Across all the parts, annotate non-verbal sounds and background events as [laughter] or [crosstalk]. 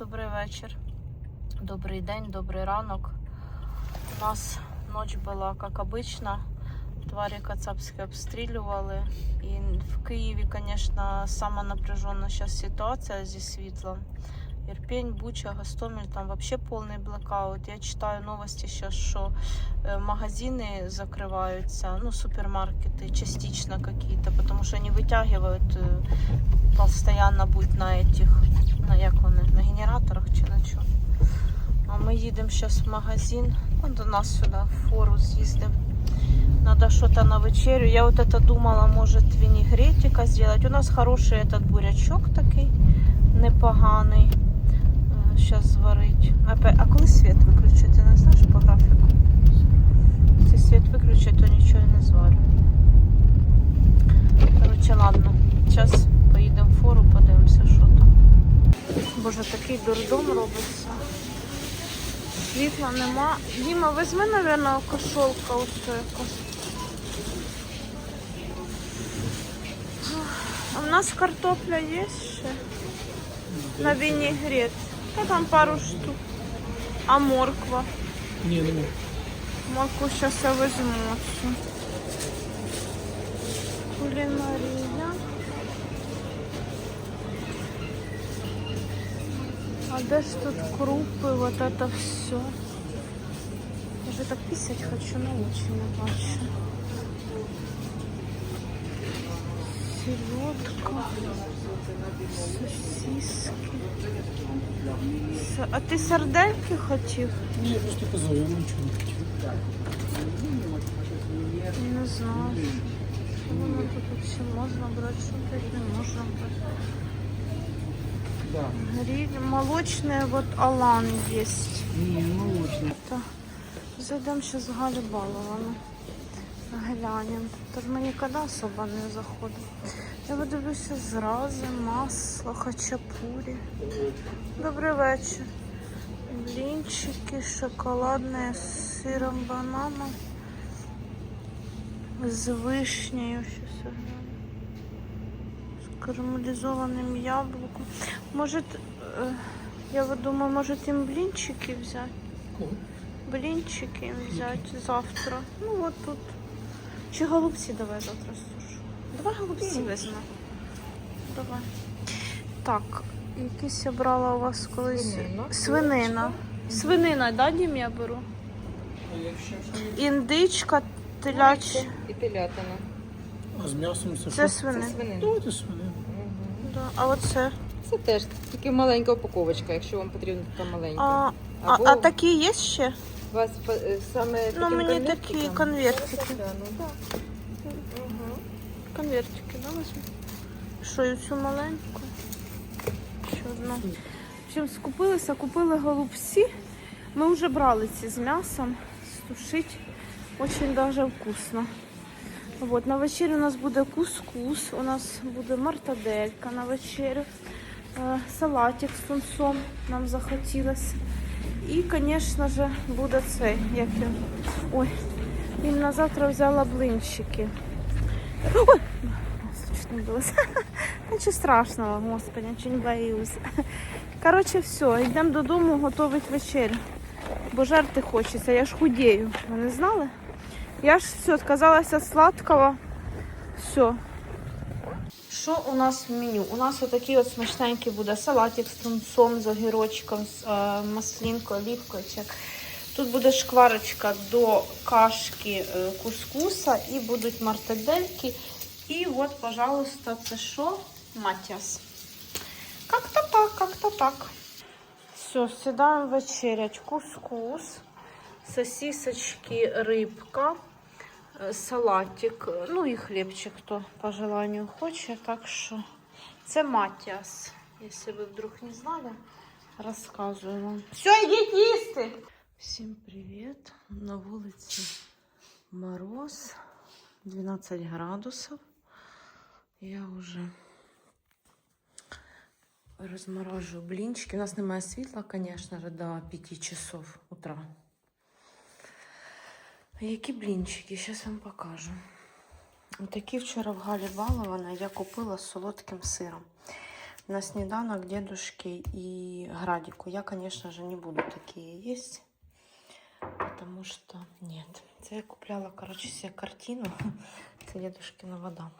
добрий вечір, добрий день, добрий ранок. У нас ночь була, як обично. Тварі кацапські обстрілювали. І в Києві, звісно, сама зараз ситуація зі світлом. Ірпень, Буча, Гостомель, там вообще полный блокаут. Я читаю новости сейчас, что э, магазины закрываются, ну, супермаркеты частично какие-то, потому что они вытягивают э, постоянно будь на этих, на як вони, на генераторах чи на чому. А ми їдемо зараз в магазин, ну, до нас сюди, в фору з'їздимо. Надо что-то на вечерю. Я вот это думала, может винегретика сделать. У нас хороший этот бурячок такий, непоганий. Зараз зварить. А коли світ виключити, не знаєш по графіку? Якщо світ виключить, то нічого не зварю. Коротше, ладно. Зараз поїдемо в фору, подивимося, що там. Боже, такий дурдом робиться. Світла нема. Діма, візьми, мабуть, кошолка оцю якусь. А в нас картопля є ще? На вінігрет. Та там пару штук. А морква? Ні, нема. Моркву зараз я візьму цю. Кулінарія. А де ж тут крупи, вот это все? Я же так писать хочу, но очень не бачу. Селедка, Сосиски. А ти сардельки хотів? Ні, я просто казав, я нічого не хотів. Не знаю. Що воно тут вообще можна брати, що тут не можна брати. Гриль, молочный вот Алан есть. Ні, молочне. Это зайдем сейчас в Галі Баловану. Глянем. Тож ми ніколи особо не заходимо. Я подивлюся зрази, масло, хачапурі. Добрий вечір. Блінчики, шоколадне з сиром бананом. З вишнею. Гляну. З карамелізованим яблуком. Може, е, я думаю, может им блинчики взять? Кого? Блинчики им взять завтра. Ну вот тут. Чи голубці давай завтра Давай голубці візьмемо. Давай. Так, якісь я брала у вас колись. Свинина. Свинина. Свинина, да, Дім, я беру? Індичка, теляч. І телятина. А з м'ясом це Це що? Це свинина. свинина. Давайте свинину. Мгм. Да. А оце. Це теж тільки маленька упаковочка, якщо вам потрібна така маленька. А, а, Або а такі є ще? У вас е, саме Ну, таким мені такі конвертики. Ну, да. Конвертики, да, возьму? Що, і цю маленьку? Ще. В общем, скупилися, купили голубці. Ми вже брали ці з м'ясом. Стушить. Очень даже вкусно. Вот, на вечерю у нас буде кускус, у нас буде мартаделька на вечерю, е, салатик з тунцом нам захотілося. І, звісно ж, буде цей, як він. Ой, і на завтра взяла блинчики. Ой! Чуть не. Нічого страшного, господи, нічого не боюсь. Коротше, все, йдемо додому готувати вечерю. Бо жарти хочеться, я ж худею. Ви не знали? Я ж все, відказалася сладкого. Все. Що у нас в меню? У нас отакий от смачненький буде салатик з тунцом, з огірочком, з е, маслінкою, олівкою. Тут буде шкварочка до кашки е, кускуса і будуть мартадельки. І от, пожалуйста, це що? Матіас. Как-то так, как-то так. Все, сідаємо вечерять. Кускус, сосисочки, рибка, е, салатик, ну і хлібчик, хто по желанию хоче. Так що це Матіас. Якщо ви вдруг не знали, розказую вам. Все, йдіть їсти! Всім привіт! На вулиці мороз 12 градусів. Я вже розморожу блінчики. У нас немає світла, звісно до 5 часов утра. Які блінчики? Зараз вам покажу. Такі вчора в Галі Балована я купила з солодким сиром. на снеданок дедушке и Градику. Я, же, не буду такие есть, потому что нет. Це я купляла, короче, себе картину. [laughs] Це дедушкина вода.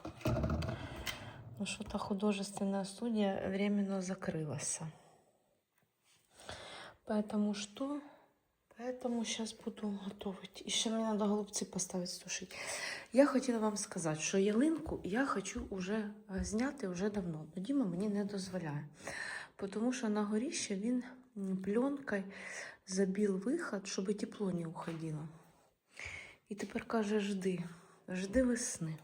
Ну, что-то художественная студия временно закрылась. Поэтому что? Поэтому сейчас буду готовить. Еще мне надо голубцы поставить сушить. Я хотіла вам сказати, що ялинку я хочу уже е, зняти вже давно. Но Діма мені не дозволяє. Тому що на горіще він м, пленкою забив виход, щоб тепло не уходило. І тепер каже, жди, жди весни.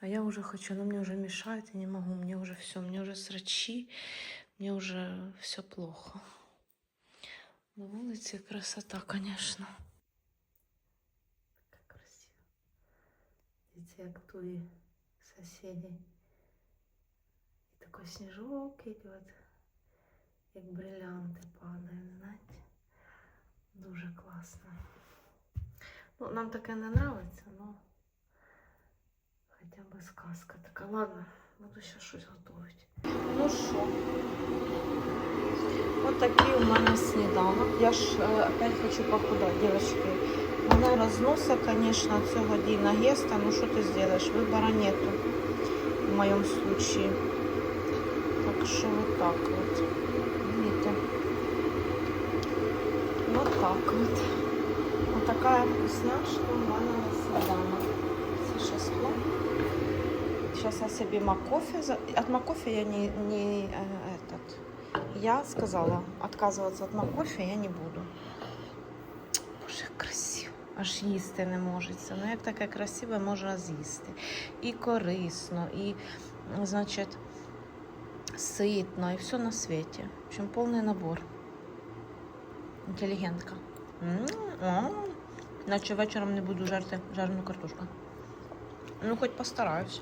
А я уже хочу, но мне уже мешает, я не могу, мне уже все, мне уже срачи, мне уже все плохо. На вулиці красота, конечно. Така красиво. Дивіться, як туї сусіди. І такой сніжок идет, як бриллианти падають, знаєте. Дуже класно. Ну, нам таке не нравиться, но хоча б сказка така. Ладно, буду ще щось готувати. Ну що? Ось такий у мене сніданок. Я ж е, опять хочу похудати, дівчатки. Мене розноса, звісно, цього дня геста. Ну що ти зробиш? Вибора нету в моєму случае. Так що вот так вот. Вот так вот. Вот такая вкусняшка у мене на сніданок. Це ще скло. Сейчас я себе макофе... за- От макофе я не, не э, этот... Я сказала, отказываться от макофе я не буду. Боже, як красиво. Аж їсти не можеться. Ну як таке красиве можна з'їсти. І корисно, і, значить, ситно, і все на світі. В общем, повний набор. Інтелігентка. М-м-м. Наче вечором не буду жарти жарену картошку. Ну, хоч постараюсь.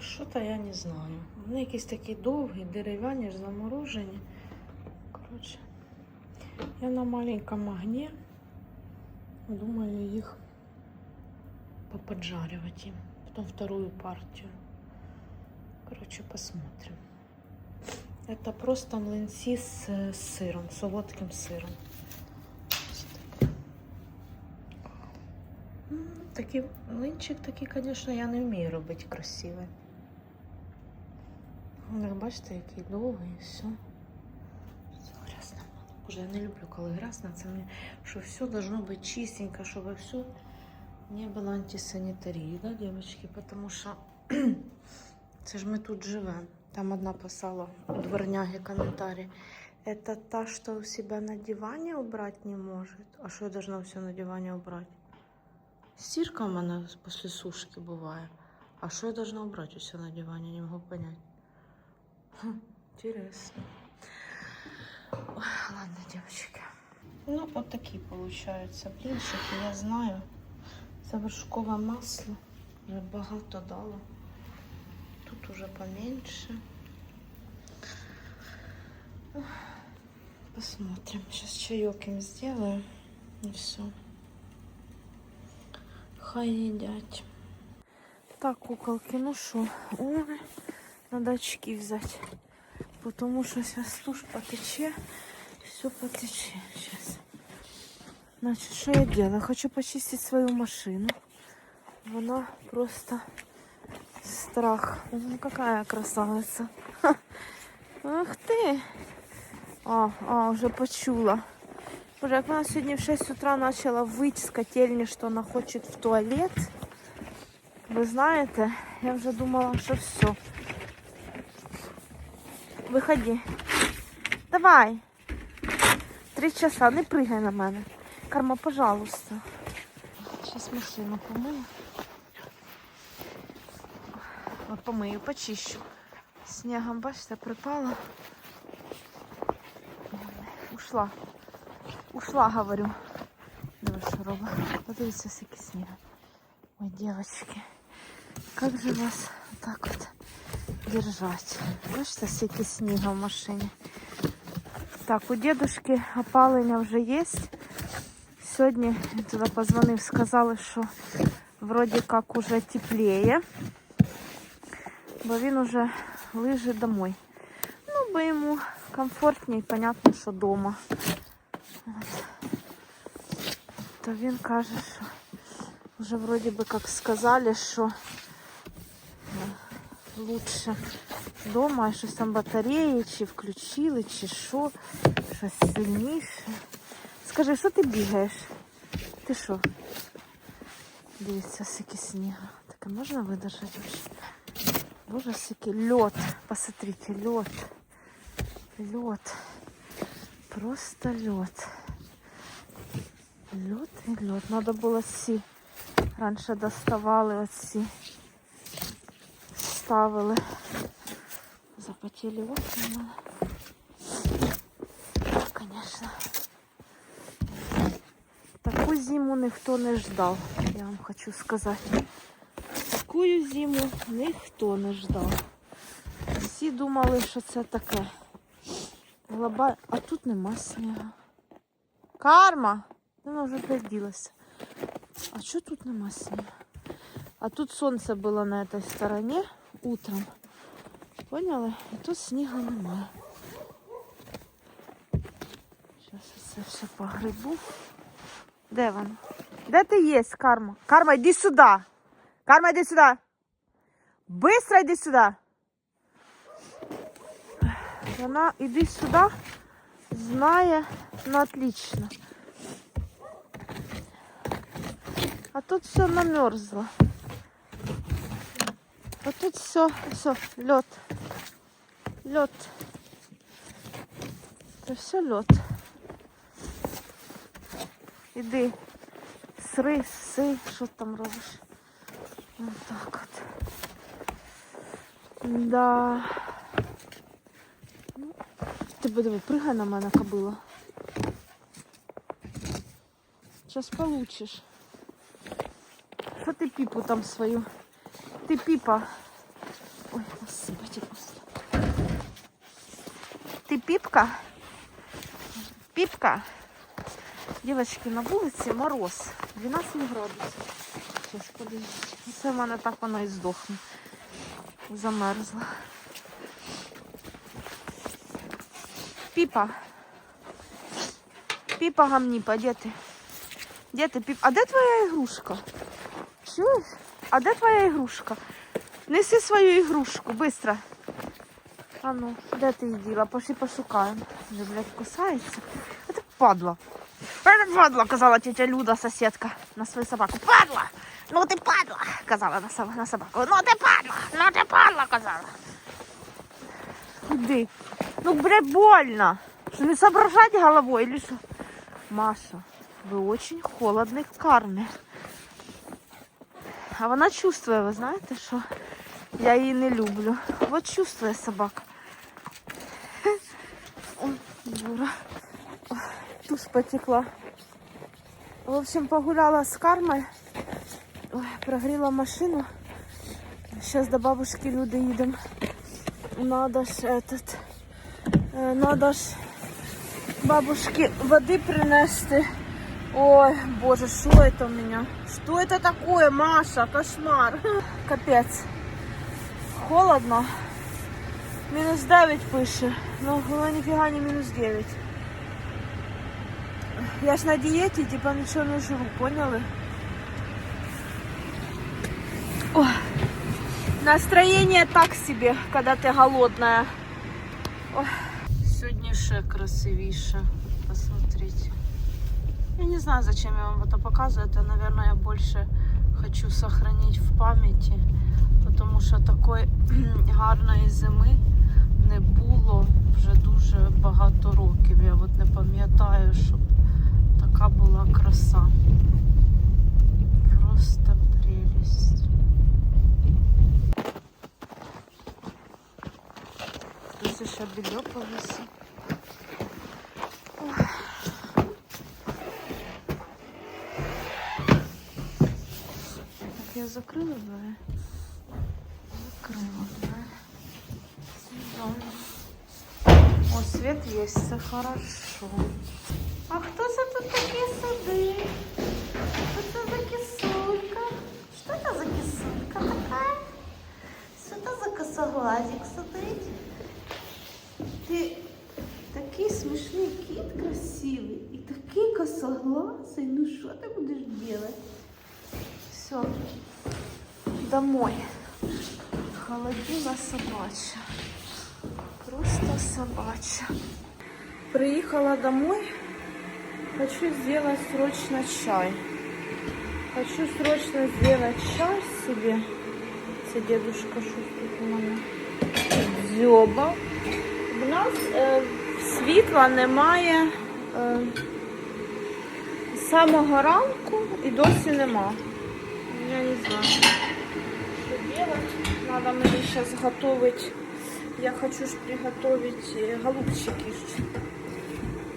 Що-то я не знаю. Вони якісь такі довгі, дерев'яні, ж заморожені. Коротше, я на маленькому огні думаю їх поподжаривать им. Потом вторую партию. Короче, посмотрим. Это просто млинці з, з сиром, солодким сиром. Ось таке. М, Такий млинчик, такий, звісно, я не вмію робити красивий. Як бачите, який довгий, все. Все грязно. Боже, я не люблю, коли грязно. Це мені, що все должно бути чистенько, щоб все не було антисанітарії, да, дівчатки? Тому що це ж ми тут живемо. Там одна писала у дворняги коментарі. Это та, что у себя на диване убрать не может. А что я должна все на диване убрать? Стирка у мене після сушки буває. А що я должна убрать себя на диване? Не могу понять. Хм, ладно, девочки. Ну, вот такие получаются блинчики, я знаю. Це вершкове масло. Вже багато дало. Тут уже поменьше. Посмотрим. Сейчас чаек им сделаю. И все. Хай едят. Так, куколки, ну что? Ой, надо очки взять. Потому что сейчас тушь потече. Все потече сейчас. Значит, что я делаю? Хочу почистить свою машину. Она просто страх. Ну, какая красавица. Ха. Ах ты. А, а, уже почула. Боже, як вона сьогодні в 6 утра почала вить з котельні, що вона хоче в туалет. Ви знаєте, я вже думала, що все. Виходи. Давай. Три часа, не пригай на мене. Карма, пожалуйста. Зараз машину помию. помию, почищу. Снігом, бачите, припала. Ушла. Ушла, говорю. Диви, що робить. Подивіться, скільки снігу. Ой, девочки. Как же вас так вот держать? Бачите, скільки снігу в машині. Так, у дедушки опалення вже є. Сьогодні він туди позвонив, сказали, що вроді як уже тепліє. Бо він уже лежить домой. Ну, бо йому комфортніше, понятно, що вдома. То він каже, що вже вроді би як сказали, що е, лучше вдома, і щось там батареї, чи включили, чи що, щось сильніше. Скажи, що ти бігаєш? Ти що? Дивіться, скільки снігу. Таке можна видержати? Боже, скільки лед. Посмотрите, лед. Лед. Просто лед. Лед і лед. Надо було ці. Раніше доставали оці. Ставили. Запотіли окна. в мене. Конечно. Таку зиму ніхто не ждав, я вам хочу сказати. Таку зиму ніхто не ждав. Всі думали, що це таке. Глоба... А тут нема снігу. Карма! Вона вже десь ділася. А що тут нема снігу? А тут сонце було на цій стороні утром. Поняли? І тут снігу немає. Зараз це все погребу. Де вона? Де ти є, Карма? Карма, йди сюди. Карма, йди сюди. Быстро йди сюди. Вона іди сюди. Знає, ну отлично. А тут все намерзло. А тут все, все, лед. Лед. Это все лед. Іди. Сри, си, що ти там робиш? Ось так от. Да. Ну, Тебе диви, пригай на мене кобила. Сейчас получишь. Що ти піпу там свою? Ти піпа. Ой, насипайте просто. Ти піпка? Піпка? Дівчатки, на вулиці мороз. 12 градусів. Зараз подивіться. Це в мене так воно і здохне. Замерзла. Піпа. Піпа гамніпа, де ти? Де ти, Піп? А де твоя ігрушка? Чуєш? А де твоя ігрушка? Неси свою ігрушку, быстро. А ну, де ти її діла? Пошли пошукаємо. Вже, блядь, кусається. А ти падла. Падла, казала тетя Люда, соседка, на свою собаку. Падла! Ну ти падла, казала на, на собаку. Ну ти падла, ну ти падла, казала. Іди. Ну, блядь, больно. Что, не соображать головой или что? Маша, вы очень холодный в карме. А вона чувствує, ви знаєте, що я її не люблю. От чувствує собака. Ой, дура. Тушь потекла. В общем, погуляла с кармой. Прогрела машину. Сейчас до бабушки Люды едем. Надо ж этот... Надо ж бабушке воды принести. Ой, боже, что это у меня? Что это такое, Маша? Кошмар. Капец. Холодно. Минус 9 пише. Ну, ну нифига не минус 9. Я ж на диете, типа ничего не жру, поняли? Ой. Настроение так себе, когда ты голодная. Ой. Сегодня ще красивіше. Посмотрите. Я не знаю, зачем я вам это показываю. Это, наверное, я больше хочу сохранить в памяти. Тому що такої [clears throat] гарної зими не було вже дуже багато років. Я от не пам'ятаю, щоб така була краса. Просто прелість. Тут ще повісив. Так, я закрила двері. Закрила двері. О, свет есть, все хорошо. А хто це тут такі сидить? Що це за кисулька? Що це за кисулька така? Що это за косоглазик, смотрите? Ты такий смішний кіт красивий і такий косоглазий. Ну що ти будеш делать? Все, домой. Холодина собачья. Просто собачья. Приехала домой. Хочу сделать срочно чай. Хочу срочно сделать чай себе. Це дедушка тут у мене дзьоба. У нас е, світла немає е, з самого ранку і досі нема. Я не знаю, що делать. Надо мені зараз готовить. Я хочу ж приготовить е, голубчики.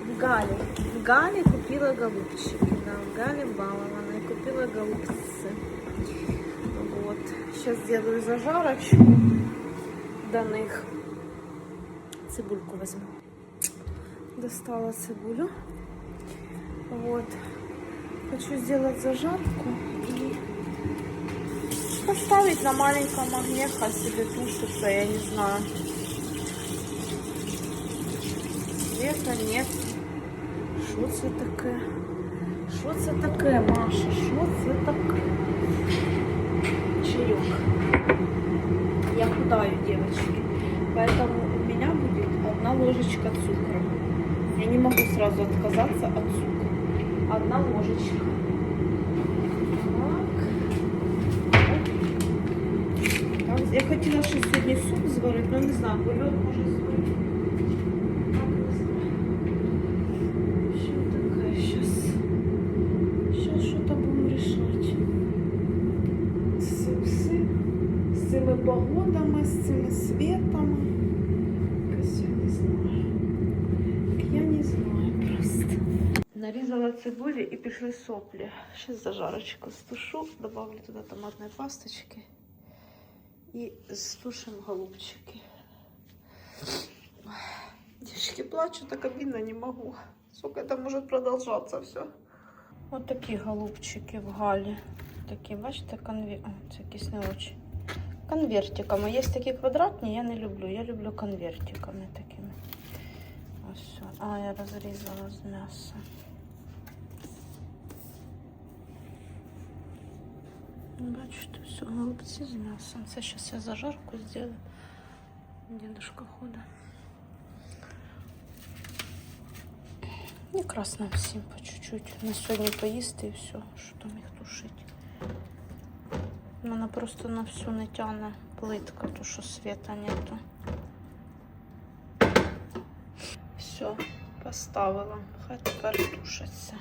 В Галі. В Галі купила голубчики. Да, в Галі балована і купила голубці. Вот. Сейчас сделаю зажарочку до них. Цибульку возьму. Достала цибулю. Вот. Хочу сделать зажарку и поставить на маленьком огне, хай себе тушится, я не знаю. Света нет. Що це таке? Що це таке, Маша? Що це таке? Чаек. Я худаю, девочки. Поэтому у меня будет одна ложечка цукра. Я не могу сразу отказаться от цукра. Одна ложечка. Так. Я хотела ще сьогодні суп зварити, але не знаю, бульон може зварити. Нарізала цибулі і пішли соплі. Сейчас зажарочку стушу, добавлю туди томатної пасточки і стушим голубчики. Девочки, плачу, так обидно не могу. Сколько это может продолжаться все? Вот такие голубчики в Галі. Такі, бачите, конвер... О, це якісь не очень. Конвертиками. Є такі квадратні, я не люблю. Я люблю конвертиками такими. Ось. А, я розрізала з м'яса. Бачите, все, голубці з м'ясом. Це зараз я зажарку зроблю. Дедушка ходить. Якраз нам всім по чуть-чуть. На сьогодні поїсти і все, що там їх тушить. Вона просто на всю не тягне плитка, то що світа нету. Все, поставила. Хай тепер тушиться.